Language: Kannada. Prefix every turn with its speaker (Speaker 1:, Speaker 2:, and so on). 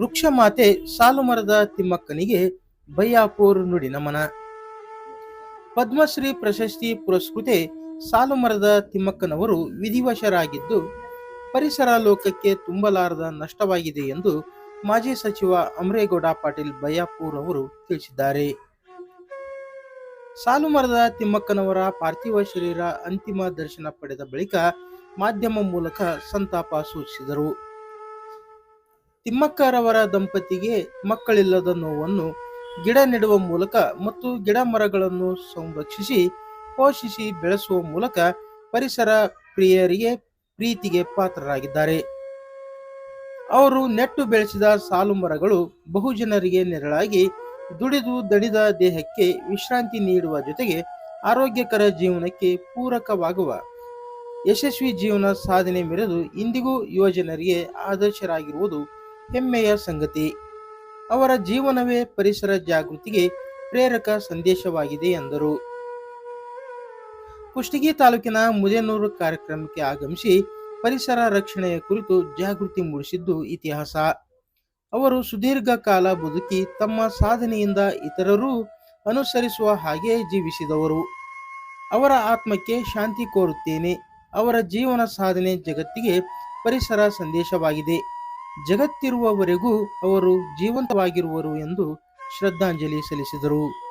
Speaker 1: ವೃಕ್ಷ ಮಾತೆ ಸಾಲು ಮರದ ತಿಮ್ಮಕ್ಕನಿಗೆ ಬಯ್ಯಾಪುರ್ ನುಡಿ ನಮನ. ಪದ್ಮಶ್ರೀ ಪ್ರಶಸ್ತಿ ಪುರಸ್ಕೃತೆ ಸಾಲುಮರದ ತಿಮ್ಮಕ್ಕನವರು ವಿಧಿವಶರಾಗಿದ್ದು, ಪರಿಸರ ಲೋಕಕ್ಕೆ ತುಂಬಲಾರದ ನಷ್ಟವಾಗಿದೆ ಎಂದು ಮಾಜಿ ಸಚಿವ ಅಮರೇಗೌಡ ಪಾಟೀಲ್ ಬಯ್ಯಾಪುರ್ ಅವರು ತಿಳಿಸಿದ್ದಾರೆ. ಸಾಲುಮರದ ತಿಮ್ಮಕ್ಕನವರ ಪಾರ್ಥಿವ ಶರೀರ ಅಂತಿಮ ದರ್ಶನ ಪಡೆದ ಬಳಿಕ ಮಾಧ್ಯಮ ಮೂಲಕ ಸಂತಾಪ ಸೂಚಿಸಿದರು. ತಿಮ್ಮಕ್ಕರವರ ದಂಪತಿಗೆ ಮಕ್ಕಳಿಲ್ಲದ ನೋವನ್ನು ಗಿಡ ನೆಡುವ ಮೂಲಕ ಮತ್ತು ಗಿಡ ಮರಗಳನ್ನು ಸಂರಕ್ಷಿಸಿ ಪೋಷಿಸಿ ಬೆಳೆಸುವ ಮೂಲಕ ಪರಿಸರ ಪ್ರಿಯರಿಗೆ ಪ್ರೀತಿಗೆ ಪಾತ್ರರಾಗಿದ್ದಾರೆ. ಅವರು ನೆಟ್ಟು ಬೆಳೆಸಿದ ಸಾಲು ಮರಗಳು ಬಹುಜನರಿಗೆ ನೆರಳಾಗಿ ದುಡಿದು ದಣಿದ ದೇಹಕ್ಕೆ ವಿಶ್ರಾಂತಿ ನೀಡುವ ಜೊತೆಗೆ ಆರೋಗ್ಯಕರ ಜೀವನಕ್ಕೆ ಪೂರಕವಾಗುವ ಯಶಸ್ವಿ ಜೀವನ ಸಾಧನೆ ಮೆರೆದು ಇಂದಿಗೂ ಯುವಜನರಿಗೆ ಆದರ್ಶರಾಗಿರುವುದು ಹೆಮ್ಮೆಯ ಸಂಗತಿ. ಅವರ ಜೀವನವೇ ಪರಿಸರ ಜಾಗೃತಿಗೆ ಪ್ರೇರಕ ಸಂದೇಶವಾಗಿದೆ ಎಂದರು. ಕುಷ್ಟಗಿ ತಾಲೂಕಿನ ಮುದೇನೂರು ಕಾರ್ಯಕ್ರಮಕ್ಕೆ ಆಗಮಿಸಿ ಪರಿಸರ ರಕ್ಷಣೆಯ ಕುರಿತು ಜಾಗೃತಿ ಮೂಡಿಸಿದ್ದು ಇತಿಹಾಸ. ಅವರು ಸುದೀರ್ಘ ಕಾಲ ಬದುಕಿ ತಮ್ಮ ಸಾಧನೆಯಿಂದ ಇತರರು ಅನುಸರಿಸುವ ಹಾಗೆ ಜೀವಿಸಿದವರು. ಅವರ ಆತ್ಮಕ್ಕೆ ಶಾಂತಿ ಕೋರುತ್ತೇನೆ. ಅವರ ಜೀವನ ಸಾಧನೆ ಜಗತ್ತಿಗೆ ಪರಿಸರ ಸಂದೇಶವಾಗಿದೆ. ಜಗತ್ತಿರುವವರೆಗೂ ಅವರು ಜೀವಂತವಾಗಿರುವರು ಎಂದು ಶ್ರದ್ಧಾಂಜಲಿ ಸಲ್ಲಿಸಿದರು.